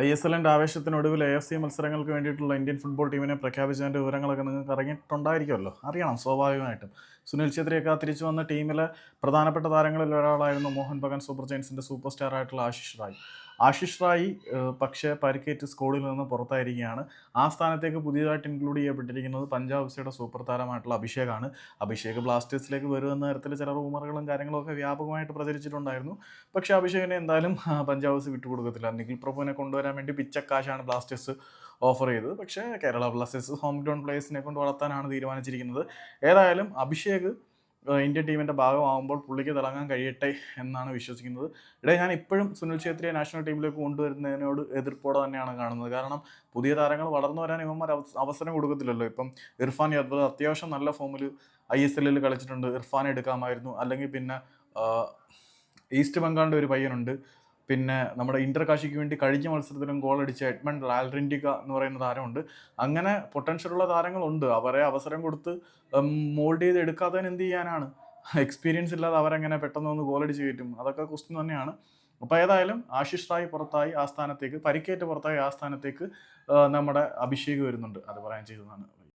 I S എല്ലിന്റെ ആവേശത്തിനൊടുവിൽ A F C മത്സരങ്ങൾക്ക് വേണ്ടിയിട്ടുള്ള ഇന്ത്യൻ ഫുട്ബോൾ ടീമിനെ പ്രഖ്യാപിച്ചതിന്റെ വിവരങ്ങളൊക്കെ നിങ്ങൾക്ക് അറിഞ്ഞിട്ടുണ്ടായിരിക്കുമല്ലോ. അറിയണം സ്വാഭാവികമായിട്ടും. സുനിൽ ഛേത്രിയൊക്കെ തിരിച്ചു വന്ന ടീമിലെ പ്രധാനപ്പെട്ട താരങ്ങളിൽ ഒരാളായിരുന്നു മോഹൻ ബഗാൻ സൂപ്പർ ജയൻസിന്റെ സൂപ്പർ സ്റ്റാർ ആയിട്ടുള്ള ആശിഷ് റായ്. ആശിഷ് റായി പക്ഷേ പരിക്കേറ്റ് സ്കോഡിൽ നിന്ന് പുറത്തായിരിക്കുകയാണ്. ആ സ്ഥാനത്തേക്ക് പുതിയതായിട്ട് ഇൻക്ലൂഡ് ചെയ്യപ്പെട്ടിരിക്കുന്നത് പഞ്ചാബ് എഫ്സിയുടെ സൂപ്പർ താരമായിട്ടുള്ള അഭിഷേകാണ്. അഭിഷേക് ബ്ലാസ്റ്റേഴ്സിലേക്ക് വരുമെന്ന തരത്തിൽ ചില റൂമറുകളും കാര്യങ്ങളും ഒക്കെ വ്യാപകമായിട്ട് പ്രചരിച്ചിട്ടുണ്ടായിരുന്നു. പക്ഷേ അഭിഷേകിനെ എന്തായാലും പഞ്ചാബ് സി വിട്ടുകൊടുക്കത്തില്ല. നിഖിൽ പ്രഭുവിനെ കൊണ്ടുവരാൻ വേണ്ടി പിച്ചക്കാശാണ് ബ്ലാസ്റ്റേഴ്സ് ഓഫർ ചെയ്തത്. പക്ഷേ കേരള ബ്ലാസ്റ്റേഴ്സ് ഹോം ഗ്രൗണ്ട് പ്ലേയേഴ്സിനെ കൊണ്ട് വളർത്താനാണ് തീരുമാനിച്ചിരിക്കുന്നത്. ഏതായാലും അഭിഷേക് ഇന്ത്യൻ ടീമിന്റെ ഭാഗമാകുമ്പോൾ പുള്ളിക്ക് തിളങ്ങാൻ കഴിയട്ടെ എന്നാണ് വിശ്വസിക്കുന്നത്. ഇവിടെ ഞാൻ ഇപ്പോഴും സുനിൽ ഛേത്രിയെ നാഷണൽ ടീമിലേക്ക് കൊണ്ടുവരുന്നതിനോട് എതിർപ്പോടെ തന്നെയാണ് കാണുന്നത്. കാരണം പുതിയ താരങ്ങൾ വളർന്നു വരാൻ ഇവന്മാർ അവസരം കൊടുക്കത്തില്ലല്ലോ. ഇപ്പം ഇർഫാൻ യാദവ് അത്യാവശ്യം നല്ല ഫോമിൽ ഐ എസ് എല്ലിൽ കളിച്ചിട്ടുണ്ട്. ഇർഫാൻ എടുക്കാമായിരുന്നു. അല്ലെങ്കിൽ പിന്നെ ഈസ്റ്റ് ബംഗാളിന്റെ ഒരു പയ്യനുണ്ട്. പിന്നെ നമ്മുടെ ഇന്റർ കാശിക്ക് വേണ്ടി കഴിഞ്ഞ മത്സരത്തിലും ഗോൾ അടിച്ച എഡ്മണ്ട് ലാൽറിൻഡിക എന്ന് പറയുന്ന താരമുണ്ട്. അങ്ങനെ പൊട്ടൻഷ്യലുള്ള താരങ്ങളുണ്ട്. അവരെ അവസരം കൊടുത്ത് മോൾഡ് ചെയ്ത് എടുക്കാതെ എന്ത് ചെയ്യാനാണ്? എക്സ്പീരിയൻസ് ഇല്ലാതെ അവരെങ്ങനെ പെട്ടെന്ന് ഒന്ന് ഗോൾ അടിച്ച് കയറ്റും? അതൊക്കെ ക്വസ്റ്റ്യൻ തന്നെയാണ്. അപ്പോൾ ഏതായാലും ആശിഷ് റായ് പുറത്തായി ആ സ്ഥാനത്തേക്ക് പരിക്കേറ്റ് പുറത്തായി ആ സ്ഥാനത്തേക്ക് നമ്മുടെ അഭിഷേക് വരുന്നുണ്ട്. അത് പറയാൻ ചെയ്തതാണ്.